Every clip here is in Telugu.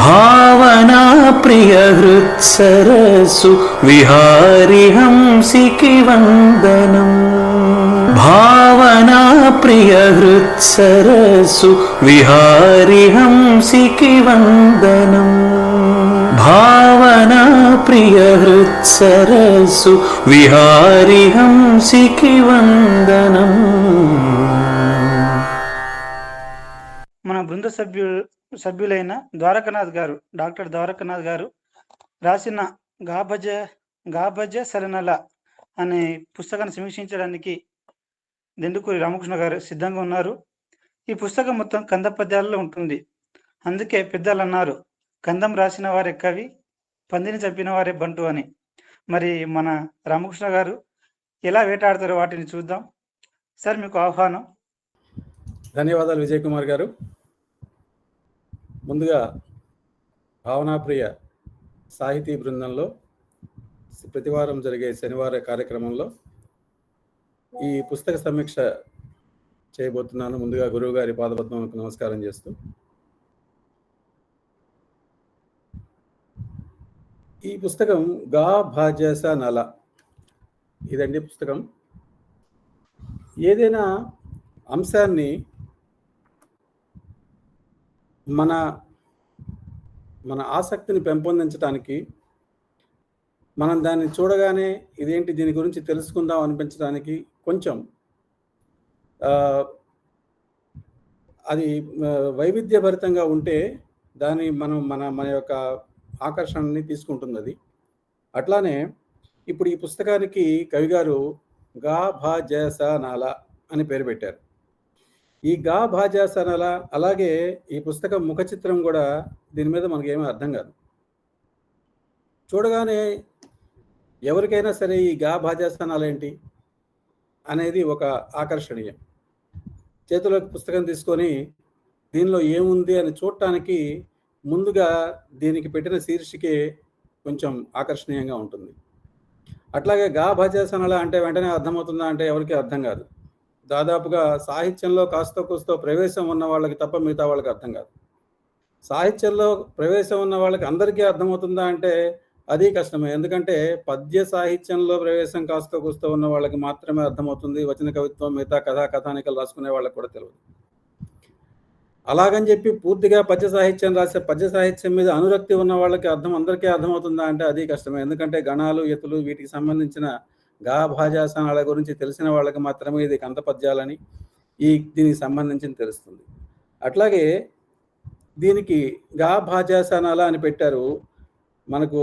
భావనా ప్రియ హృత్సరసు విహారి హంసికి వందనం భావనా ప్రియ హృత్సరసు విహారి హంసికి వందనం భావనా ప్రియ హృత్సరసు విహారి హంసికి వందనం మన బృంద సభ్యులు సభ్యులైన ద్వారకనాథ్ గారు డాక్టర్ ద్వారకనాథ్ గారు రాసిన గాభజ గాభజ సరణల అనే పుస్తకాన్ని సమీక్షించడానికి దెండుకూరి రామకృష్ణ గారు సిద్ధంగా ఉన్నారు. ఈ పుస్తకం మొత్తం కంద పద్యాలలో ఉంటుంది. అందుకే పెద్దలు అన్నారు కందం రాసిన వారే కవి పందిని చంపిన వారే బంటు అని. మరి మన రామకృష్ణ గారు ఎలా వేటాడతారో వాటిని చూద్దాం. సార్ మీకు ఆహ్వానం. ధన్యవాదాలు విజయ్ కుమార్ గారు. ముందుగా భావనాప్రియ సాహితీ బృందంలో ప్రతివారం జరిగే శనివార కార్యక్రమంలో ఈ పుస్తక సమీక్ష చేయబోతున్నాను. ముందుగా గురువు గారి పాదపద్మకు నమస్కారం చేస్తూ. ఈ పుస్తకం గా భాజస నల ఇదండి పుస్తకం. ఏదైనా అంశాన్ని మన మన ఆసక్తిని పెంపొందించడానికి మనం దాన్ని చూడగానే ఇదేంటి దీని గురించి తెలుసుకుందాం అనిపించడానికి కొంచెం అది వైవిధ్యభరితంగా ఉంటే దాని మనం మన మన యొక్క ఆకర్షణని తీసుకుంటుంది అది అట్లానే ఇప్పుడు ఈ పుస్తకానికి కవిగారు గా భా జయస నాల అని పేరు పెట్టారు. ఈ గా భాజాసనల అలాగే ఈ పుస్తకం ముఖ చిత్రం కూడా దీని మీద మనకేమీ అర్థం కాదు. చూడగానే ఎవరికైనా సరే ఈ గా భాజాసనాలు ఏంటి అనేది ఒక ఆకర్షణీయం. చేతిలో పుస్తకం తీసుకొని దీనిలో ఏముంది అని చూడటానికి ముందుగా దీనికి పెట్టిన శీర్షికే కొంచెం ఆకర్షణీయంగా ఉంటుంది. అట్లాగే గా భాజాసనాల అంటే వెంటనే అర్థమవుతుందా అంటే ఎవరికి అర్థం కాదు. దాదాపుగా సాహిత్యంలో కాస్త కూస్తో ప్రవేశం ఉన్న వాళ్ళకి తప్ప మిగతా వాళ్ళకి అర్థం కాదు. సాహిత్యంలో ప్రవేశం ఉన్న వాళ్ళకి అందరికీ అర్థమవుతుందా అంటే అది కష్టమే. ఎందుకంటే పద్య సాహిత్యంలో ప్రవేశం కాస్త కూస్తో ఉన్న వాళ్ళకి మాత్రమే అర్థమవుతుంది. వచన కవిత్వం మిగతా కథా కథానికలు రాసుకునే వాళ్ళకి కూడా తెలియదు అలాగని చెప్పి పూర్తిగా పద్య సాహిత్యం రాసే పద్య సాహిత్యం మీద అనురక్తి ఉన్న వాళ్ళకి అర్థం అందరికీ అర్థమవుతుందా అంటే అది కష్టమే. ఎందుకంటే గణాలు ఎతులు వీటికి సంబంధించిన గా భాజాసనాల గురించి తెలిసిన వాళ్ళకి మాత్రమే ఇది కంద పద్యాలని ఈ దీనికి సంబంధించి తెలుస్తుంది. అట్లాగే దీనికి గా భాజాసనాల అని పెట్టారు. మనకు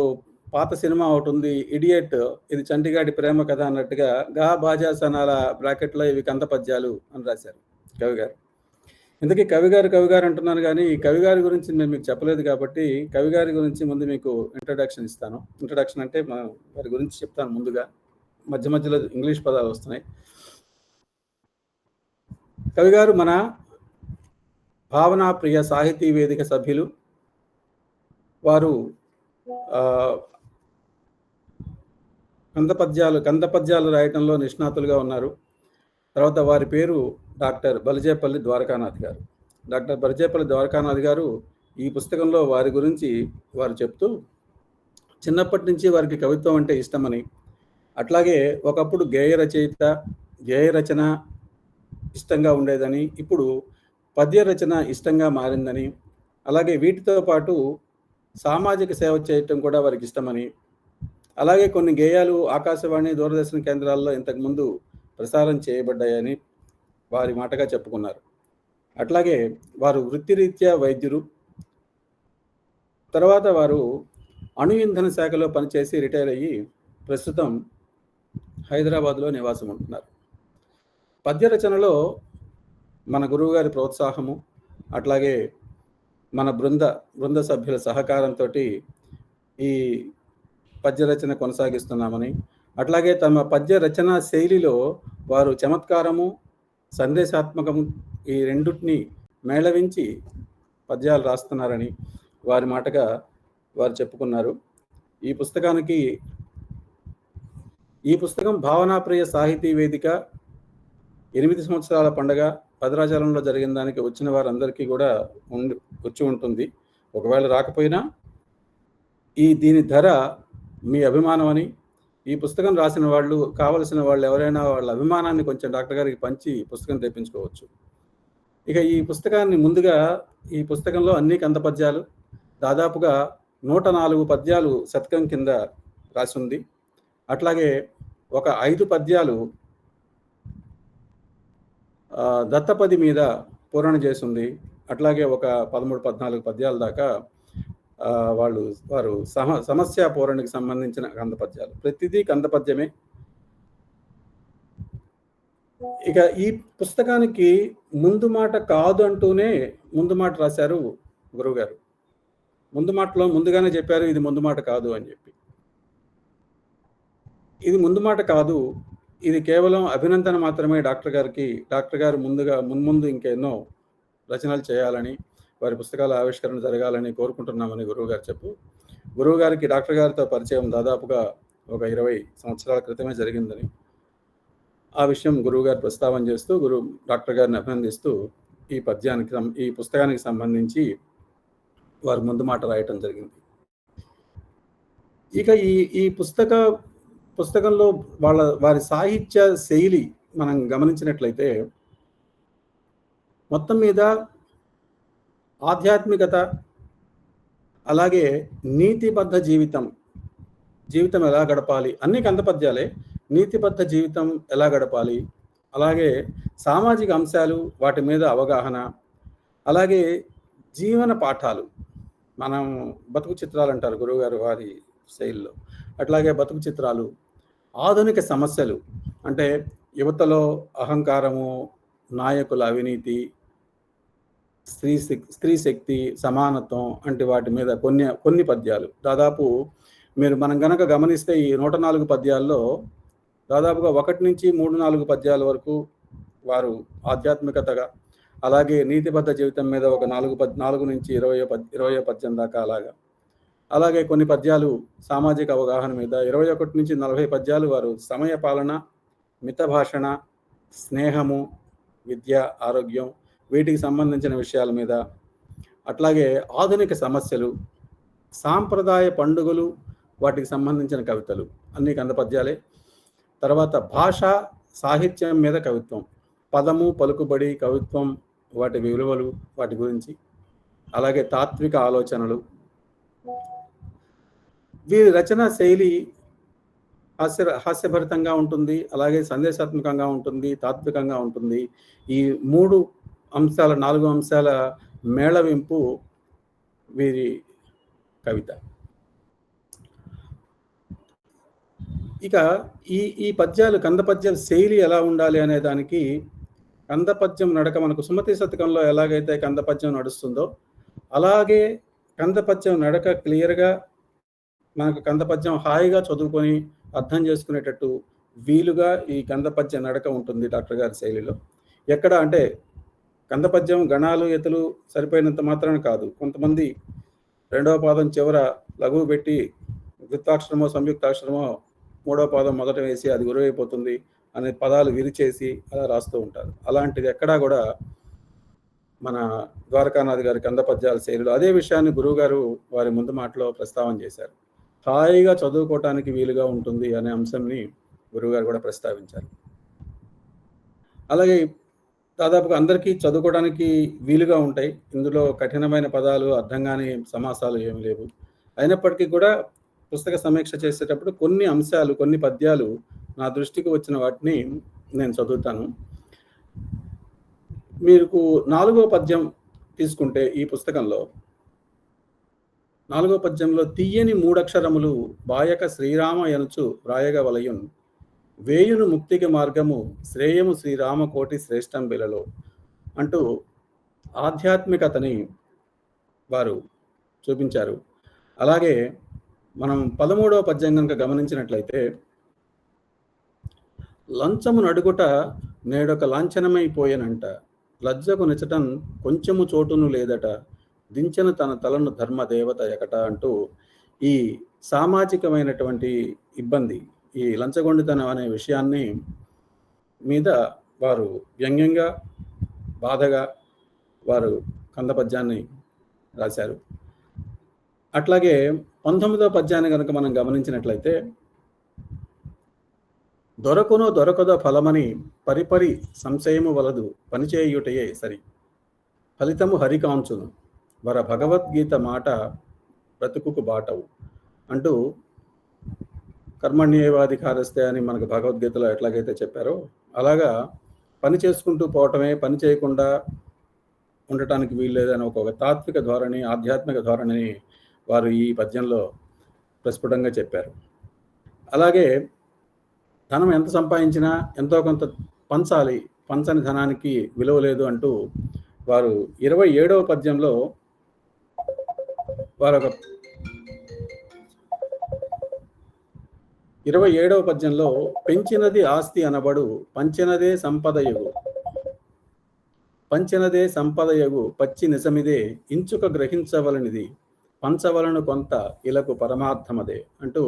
పాత సినిమా ఒకటి ఉంది ఇడియట్ ఇది చంటిగాడి ప్రేమ కథ అన్నట్టుగా గా భాజాసనాల బ్రాకెట్లో ఇవి కంద పద్యాలు అని రాశారు కవి గారు. ఇందుకే కవి గారు కవి గారు అంటున్నాను కానీ ఈ కవి గారి గురించి నేను మీకు చెప్పలేదు కాబట్టి కవి గారి గురించి ముందు మీకు ఇంట్రడక్షన్ ఇస్తాను. ఇంట్రడక్షన్ అంటే వారి గురించి చెప్తాను ముందుగా. మధ్య మధ్యలో ఇంగ్లీష్ పదాలు వస్తున్నాయి. కవిగారు మన భావనా ప్రియ సాహితీ వేదిక సభ్యులు వారు కందపద్యాలు కందపద్యాలు రాయటంలో నిష్ణాతులుగా ఉన్నారు. తర్వాత వారి పేరు డాక్టర్ బలిజేపల్లి ద్వారకానాథ్ గారు. డాక్టర్ బలిజేపల్లి ద్వారకానాథ్ గారు ఈ పుస్తకంలో వారి గురించి వారు చెప్తూ చిన్నప్పటి నుంచి వారికి కవిత్వం అంటే ఇష్టమని అట్లాగే ఒకప్పుడు గేయ రచయిత గేయ రచన ఇష్టంగా ఉండేదని ఇప్పుడు పద్య రచన ఇష్టంగా మారిందని అలాగే వీటితో పాటు సామాజిక సేవ చేయటం కూడా వారికి ఇష్టమని అలాగే కొన్ని గేయాలు ఆకాశవాణి దూరదర్శన కేంద్రాల్లో ఇంతకుముందు ప్రసారం చేయబడ్డాయని వారి మాటగా చెప్పుకున్నారు. అట్లాగే వారు వృత్తిరీత్యా వైద్యులు. తర్వాత వారు అణు ఇంధన శాఖలో పనిచేసి రిటైర్ అయ్యి ప్రస్తుతం హైదరాబాద్లో నివాసం ఉంటున్నారు పద్య రచనలో మన గురువుగారి ప్రోత్సాహము అట్లాగే మన బృంద బృంద సభ్యుల సహకారంతో ఈ పద్య రచన కొనసాగిస్తున్నామని అట్లాగే తమ పద్య రచన శైలిలో వారు చమత్కారము సందేశాత్మకము ఈ రెండుటిని మేళవించి పద్యాలు రాస్తున్నారని వారి మాటగా వారు చెప్పుకున్నారు. ఈ పుస్తకానికి ఈ పుస్తకం భావనాప్రియ సాహితీ వేదిక. ఎనిమిది సంవత్సరాల పండగ భద్రాచలంలో జరిగిన దానికి వచ్చిన వారందరికీ కూడా ఉండి వచ్చి ఉంటుంది. ఒకవేళ రాకపోయినా ఈ దీని ధర మీ అభిమానం అని ఈ పుస్తకం రాసిన వాళ్ళు కావలసిన వాళ్ళు ఎవరైనా వాళ్ళ అభిమానాన్ని కొంచెం డాక్టర్ గారికి పంచి పుస్తకం తెప్పించుకోవచ్చు. ఇక ఈ పుస్తకాన్ని ముందుగా ఈ పుస్తకంలో అన్ని కంద పద్యాలు దాదాపుగా నూట నాలుగు పద్యాలు శతకం కింద రాసి ఉంది అట్లాగే ఒక ఐదు పద్యాలు దత్తపది మీద పూరణ చేసింది. అట్లాగే ఒక పదమూడు పద్నాలుగు పద్యాల దాకా వాళ్ళు వారు సమ సమస్య పూరణకి సంబంధించిన కంద పద్యాలు ప్రతిదీ కంద పద్యమే ఇక ఈ పుస్తకానికి ముందు మాట కాదు అంటూనే ముందు మాట రాశారు గురువుగారు. ముందు మాటలో ముందుగానే చెప్పారు ఇది ముందు మాట కాదు అని చెప్పి. ఇది ముందు మాట కాదు. ఇది కేవలం అభినందన మాత్రమే డాక్టర్ గారికి డాక్టర్ గారు ముందుగా మున్ముందు ఇంకెన్నో రచనలు చేయాలని వారి పుస్తకాల ఆవిష్కరణ జరగాలని కోరుకుంటున్నామని గురువు గారు చెప్పు. గురువు గారికి డాక్టర్ గారితో పరిచయం దాదాపుగా ఒక ఇరవై సంవత్సరాల క్రితమే జరిగిందని ఆ విషయం గురువు గారు ప్రస్తావన చేస్తూ గురువు డాక్టర్ గారిని అభినందిస్తూ ఈ పద్యానికి సం- ఈ పుస్తకానికి సంబంధించి వారు ముందు మాట రాయటం జరిగింది. ఇక ఈ ఈ పుస్తక పుస్తకంలో వాళ్ళ వారి సాహిత్య శైలి మనం గమనించినట్లయితే మొత్తం మీద ఆధ్యాత్మికత అలాగే నీతిబద్ధ జీవితం జీవితం ఎలా గడపాలి అన్ని కందపద్యాలే నీతిబద్ధ జీవితం ఎలా గడపాలి అలాగే సామాజిక అంశాలు వాటి మీద అవగాహన అలాగే జీవన పాఠాలు. మనం బతుకు చిత్రాలు అంటారు గురువుగారు వారి శైలిలో. అట్లాగే బతుకు చిత్రాలు ఆధునిక సమస్యలు అంటే యువతలో అహంకారము నాయకుల అవినీతి స్త్రీ స్త్రీ శక్తి సమానత్వం వంటి వాటి మీద కొన్ని కొన్ని పద్యాలు. దాదాపు మీరు మనం గనక గమనిస్తే ఈ నూట నాలుగు పద్యాల్లో దాదాపుగా ఒకటి నుంచి మూడు నాలుగు పద్యాల వరకు వారు ఆధ్యాత్మికతగా అలాగే నీతిబద్ధ జీవితం మీద ఒక నాలుగు పద్ నాలుగు నుంచి ఇరవై పద్ ఇరవై పద్యం దాకా అలాగా అలాగే కొన్ని పద్యాలు సామాజిక అవగాహన మీద. ఇరవై ఒకటి నుంచి నలభై పద్యాలు వారు సమయ పాలన మిత భాషణ స్నేహము విద్య ఆరోగ్యం వీటికి సంబంధించిన విషయాల మీద. అట్లాగే ఆధునిక సమస్యలు సాంప్రదాయ పండుగలు వాటికి సంబంధించిన కవితలు. అన్ని కంద పద్యాలే. తర్వాత భాష సాహిత్యం మీద కవిత్వం. పదము పలుకుబడి కవిత్వం వాటి విలువలు వాటి గురించి. అలాగే తాత్విక ఆలోచనలు వీరి రచన శైలి హాస్య హాస్యభరితంగా ఉంటుంది అలాగే సందేశాత్మకంగా ఉంటుంది తాత్వికంగా ఉంటుంది. ఈ మూడు అంశాల నాలుగు అంశాల మేళవింపు వీరి కవిత. ఇక ఈ ఈ పద్యాలు కందపద్యం శైలి ఎలా ఉండాలి అనే దానికి కందపద్యం నడక మనకు సుమతి శతకంలో ఎలాగైతే కందపద్యం నడుస్తుందో అలాగే కందపద్యం నడక క్లియర్గా మనకు కంద పద్యం హాయిగా చదువుకొని అర్థం చేసుకునేటట్టు వీలుగా ఈ కంద నడక ఉంటుంది డాక్టర్ గారి శైలిలో. ఎక్కడ అంటే కంద పద్యం గణాలు ఎతులు సరిపోయినంత మాత్రాన కాదు. కొంతమంది రెండవ పాదం చివర లఘువు పెట్టి వృత్తాక్షరమో సంయుక్తాక్షరమో మూడవ పాదం మొదట వేసి అది గురువైపోతుంది అనే పదాలు విరిచేసి అలా రాస్తూ ఉంటారు. అలాంటిది ఎక్కడా కూడా మన ద్వారకానాథ్ గారి కంద పద్యాల శైలిలో. అదే విషయాన్ని గురువుగారు వారి ముందు మాటలో ప్రస్తావన చేశారు. హాయిగా చదువుకోవటానికి వీలుగా ఉంటుంది అనే అంశంని గురువుగారు కూడా ప్రస్తావించారు. అలాగే దాదాపుగా అందరికీ చదువుకోవడానికి వీలుగా ఉంటాయి. ఇందులో కఠినమైన పదాలు అర్థం కాని సమాసాలు ఏమి లేవు. అయినప్పటికీ కూడా పుస్తక సమీక్ష చేసేటప్పుడు కొన్ని అంశాలు కొన్ని పద్యాలు నా దృష్టికి వచ్చిన వాటిని నేను చదువుతాను. మీకు నాలుగో పద్యం తీసుకుంటే ఈ పుస్తకంలో నాలుగో పద్యంలో తీయని మూడక్షరములు బాయక శ్రీరామ ఎనుచు వ్రాయగవలయున్ వేయును ముక్తికి మార్గము శ్రేయము శ్రీరామ కోటి శ్రేష్టం బిలలో. అంటూ ఆధ్యాత్మికతని వారు చూపించారు. అలాగే మనం పదమూడవ పద్యం కనుక గమనించినట్లయితే లంచము నడుగుట నేడొక లాంఛనమైపోయానంట. లజ్జకు నిచటం కొంచెము చోటును లేదట. దించిన తన తలను ధర్మదేవత ఎకట అంటూ ఈ సామాజికమైనటువంటి ఇబ్బంది ఈ లంచగొండితనం అనే విషయాన్ని మీద వారు వ్యంగ్యంగా బాధగా వారు కందపద్యాన్ని రాశారు. అట్లాగే పంతొమ్మిదో పద్యాన్ని కనుక మనం గమనించినట్లయితే దొరకునో దొరకదో ఫలమని పరిపరి సంశయము వలదు పనిచేయుటయే సరి. ఫలితము హరికాంచును. వర భగవద్గీత మాట బ్రతుకుకు బాటవు అంటూ కర్మణ్యేవాధికారస్తే అని మనకు భగవద్గీతలో ఎట్లాగైతే చెప్పారో అలాగా పని చేసుకుంటూ పోవటమే పని చేయకుండా ఉండటానికి వీల్లేదని ఒక ఒక తాత్విక ధోరణి ఆధ్యాత్మిక ధోరణిని వారు ఈ పద్యంలో ప్రస్ఫుటంగా చెప్పారు. అలాగే ధనం ఎంత సంపాదించినా ఎంతో కొంత పంచాలి పంచని ధనానికి విలువ లేదు అంటూ వారు ఇరవై ఏడవ పద్యంలో వారు ఒక ఇరవై ఏడవ పద్యంలో పెంచినది ఆస్తి అనబడు పంచినదే సంపదయగు పంచినదే సంపదయగు పచ్చి నిజమిదే ఇంచుక గ్రహించవలనిది పంచవలను కొంత ఇలకు పరమార్థమదే అంటూ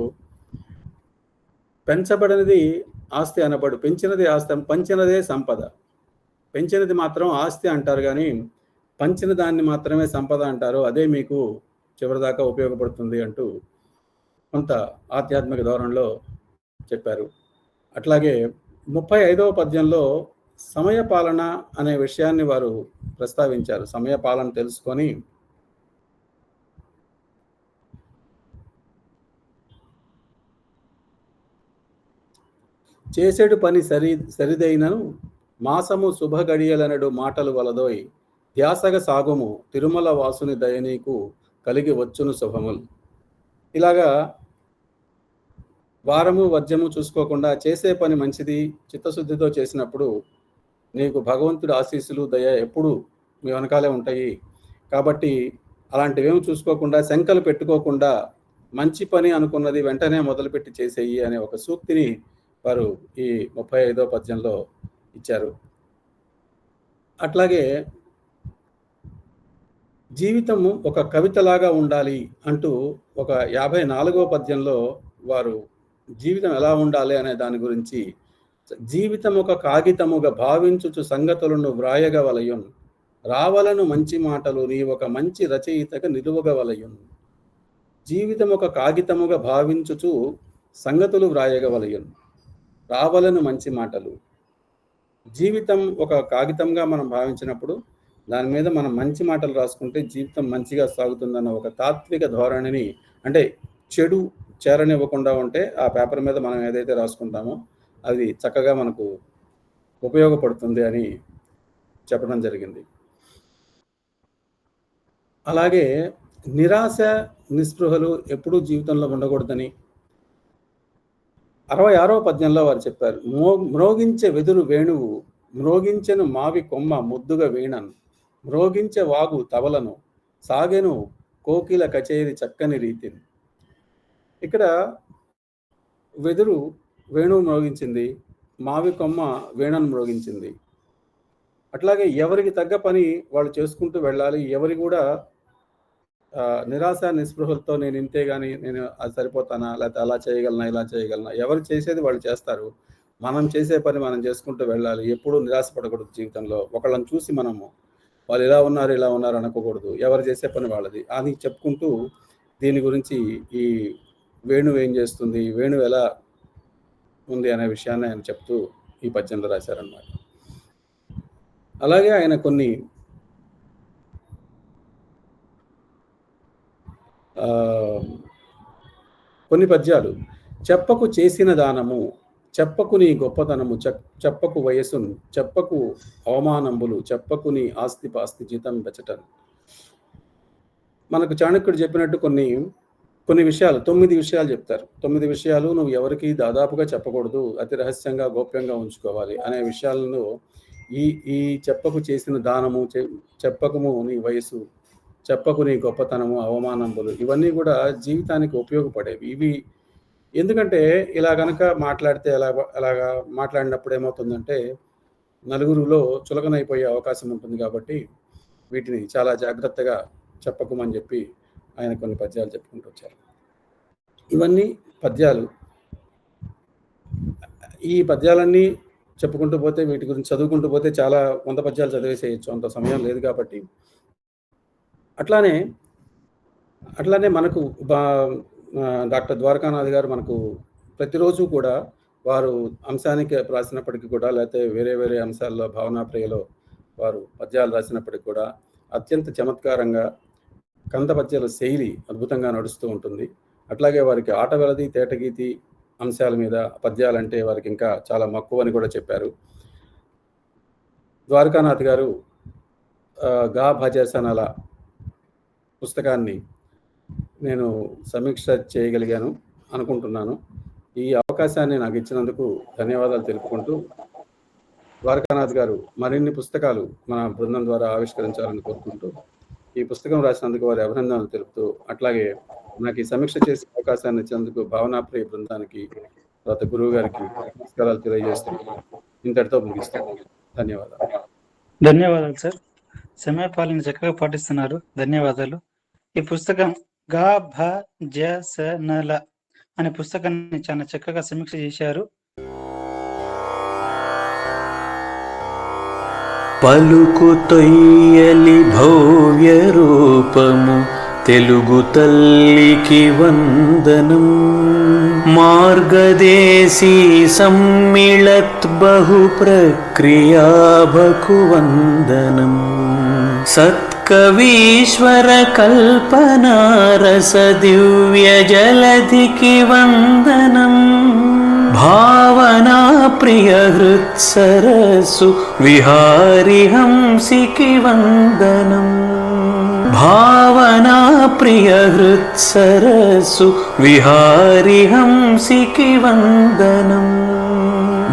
పెంచబడినది ఆస్తి అనబడు పెంచినది ఆస్తి పంచినదే సంపద. పెంచినది మాత్రం ఆస్తి అంటారు కానీ పంచిన దాన్ని మాత్రమే సంపద అంటారు. అదే మీకు చివరిదాకా ఉపయోగపడుతుంది అంటూ కొంత ఆధ్యాత్మిక ధోరణిలో చెప్పారు. అట్లాగే ముప్పై ఐదవ పద్యంలో సమయపాలన అనే విషయాన్ని వారు ప్రస్తావించారు. సమయపాలన తెలుసుకొని చేసేడు పని సరి సరిదైనను మాసము శుభగడియలనడు మాటలు వలదోయ్. ధ్యాసగ సాగుము తిరుమల వాసుని దయనీకు కలిగి వచ్చును శుభములు. ఇలాగా వారము వర్జము చూసుకోకుండా చేసే పని మంచిది చిత్తశుద్ధితో చేసినప్పుడు నీకు భగవంతుడి ఆశీస్సులు దయ ఎప్పుడు మీ వెనకాలే ఉంటాయి. కాబట్టి అలాంటివేమి చూసుకోకుండా శంకలు పెట్టుకోకుండా మంచి పని అనుకున్నది వెంటనే మొదలుపెట్టి చేసేయి అనే ఒక సూక్తిని వారు ఈ ముప్పై ఐదో పద్యంలో ఇచ్చారు. అట్లాగే జీవితము ఒక కవితలాగా ఉండాలి అంటూ ఒక యాభై నాలుగో పద్యంలో వారు జీవితం ఎలా ఉండాలి అనే దాని గురించి జీవితం ఒక కాగితముగా భావించుచు సంగతులను వ్రాయగవలయున్ రావలను మంచి మాటలు నీ ఒక మంచి రచయితగా నిలువగవలయున్. జీవితం ఒక కాగితముగా భావించుచు సంగతులు వ్రాయగవలయున్ రావలను మంచి మాటలు. జీవితం ఒక కాగితంగా మనం భావించినప్పుడు దాని మీద మనం మంచి మాటలు రాసుకుంటే జీవితం మంచిగా సాగుతుందన్న ఒక తాత్విక ధోరణిని అంటే చెడు చేరనివ్వకుండా ఉంటే ఆ పేపర్ మీద మనం ఏదైతే రాసుకుంటామో అది చక్కగా మనకు ఉపయోగపడుతుంది అని చెప్పడం జరిగింది. అలాగే నిరాశ నిస్పృహలు ఎప్పుడూ జీవితంలో ఉండకూడదని అరవై ఆరో పద్యంలో వారు చెప్పారు. మో మ్రోగించే వెదురు వేణువు మ్రోగించెను మావి కొమ్మ ముద్దుగా వీణను. మ్రోగించే వాగు తవలను సాగెను కోకిల కచేరి చక్కని రీతిని. ఇక్కడ వెదురు వేణువు మ్రోగించింది మావి కొమ్మ వీణను మ్రోగించింది. అట్లాగే ఎవరికి తగ్గ పని వాళ్ళు చేసుకుంటూ వెళ్ళాలి ఎవరి కూడా నిరాశ నిస్పృహలతో నేను ఇంతే కానీ నేను అది సరిపోతానా లేకపోతే అలా చేయగలనా ఇలా చేయగలనా ఎవరు చేసేది వాళ్ళు చేస్తారు. మనం చేసే పని మనం చేసుకుంటూ వెళ్ళాలి ఎప్పుడూ నిరాశపడకూడదు జీవితంలో. ఒకళ్ళని చూసి మనము వాళ్ళు ఇలా ఉన్నారు ఇలా ఉన్నారు అనుకోకూడదు. ఎవరు చేసే పని వాళ్ళది. అని చెప్పుకుంటూ దీని గురించి ఈ వేణువు ఏం చేస్తుంది వేణువు ఎలా ఉంది అనే విషయాన్ని ఆయన చెప్తూ ఈ పద్యంలో రాశారన్నమాట. అలాగే ఆయన కొన్ని కొన్ని పద్యాలు. చెప్పకు చేసిన దానము చెప్పకుని గొప్పతనము చెప్- చెప్పకు వయసును చెప్పకు అవమానంబులు చెప్పకుని ఆస్తి పాస్తి జీతం బెచటన్ మనకు చాణక్యుడు చెప్పినట్టు కొన్ని కొన్ని విషయాలు తొమ్మిది విషయాలు చెప్తారు. తొమ్మిది విషయాలు నువ్వు ఎవరికి దాదాపుగా చెప్పకూడదు అతి రహస్యంగా గోప్యంగా ఉంచుకోవాలి అనే విషయాలను ఈ ఈ చెప్పకు చేసిన దానము చె- చెప్పకము నీ వయసు చెప్పకు నీ గొప్పతనము అవమానంబులు ఇవన్నీ కూడా జీవితానికి ఉపయోగపడేవి. ఇవి ఎందుకంటే ఇలా గనక మాట్లాడితే ఎలా అలాగా మాట్లాడినప్పుడు ఏమవుతుందంటే నలుగురిలో చులకనైపోయే అవకాశం ఉంటుంది కాబట్టి వీటిని చాలా జాగ్రత్తగా చెప్పకమని చెప్పి ఆయన కొన్ని పద్యాలు చెప్పుకుంటూ వచ్చారు. ఇవన్నీ పద్యాలు. ఈ పద్యాలన్నీ చెప్పుకుంటూ పోతే వీటి గురించి చదువుకుంటూ పోతే చాలా వంద పద్యాలు చదివేసేయచ్చు. అంత సమయం లేదు కాబట్టి. అట్లానే అట్లానే మనకు బా డాక్టర్ ద్వారకానాథ్ గారు మనకు ప్రతిరోజు కూడా వారు అంశానికి రాసినప్పటికీ కూడా లేకపోతే వేరే వేరే అంశాల్లో భావనాప్రియలో వారు పద్యాలు రాసినప్పటికీ కూడా అత్యంత చమత్కారంగా కంద పద్యాల శైలి అద్భుతంగా నడుస్తూ ఉంటుంది. అట్లాగే వారికి ఆట వెలది తేటగీతి అంశాల మీద పద్యాలంటే వారికి ఇంకా చాలా మక్కువ అని కూడా చెప్పారు. ద్వారకానాథ్ గారు గా భజసనల పుస్తకాన్ని నేను సమీక్ష చేయగలిగాను అనుకుంటున్నాను. ఈ అవకాశాన్ని నాకు ఇచ్చినందుకు ధన్యవాదాలు తెలుపుకుంటూ ద్వారకానాథ్ గారు మరిన్ని పుస్తకాలు మన బృందం ద్వారా ఆవిష్కరించాలని కోరుకుంటూ ఈ పుస్తకం రాసినందుకు వారి అభినందనలు తెలుపుతూ అట్లాగే నాకు ఈ సమీక్ష చేసే అవకాశాన్ని ఇచ్చినందుకు భావనాప్రియ బృందానికి తర్వాత గురువు గారికి నమస్కారాలు తెలియజేస్తూ ఇంతటితో ముగిస్తాను. ధన్యవాదాలు. ధన్యవాదాలు సార్. సమయపాలన చక్కగా పాటిస్తున్నారు. ధన్యవాదాలు. ఈ పుస్తకం గా భ జ స అనే పుస్తకాన్ని చాలా చక్కగా సమీక్ష చేశారు. పలుకు తొయ్యలి భవ్య రూపము తెలుగు తల్లికి వందనం. మార్గదేశీ సమ్మిళత్ బహు ప్రక్రియాభకు వందనం వందనం. సత్ कवीश्वरकल्पनारसदिव्यजलधिकिवन्दनं। भावना प्रियहृत्सरसु विहारिहंसिकि वन्दनम् भावना प्रियहृत्सरसु विहारिहं सिखिवन्दनम्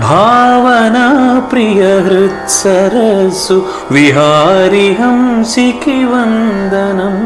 భావనా ప్రియ హృత్సరసు విహారి హంసికి వందనం.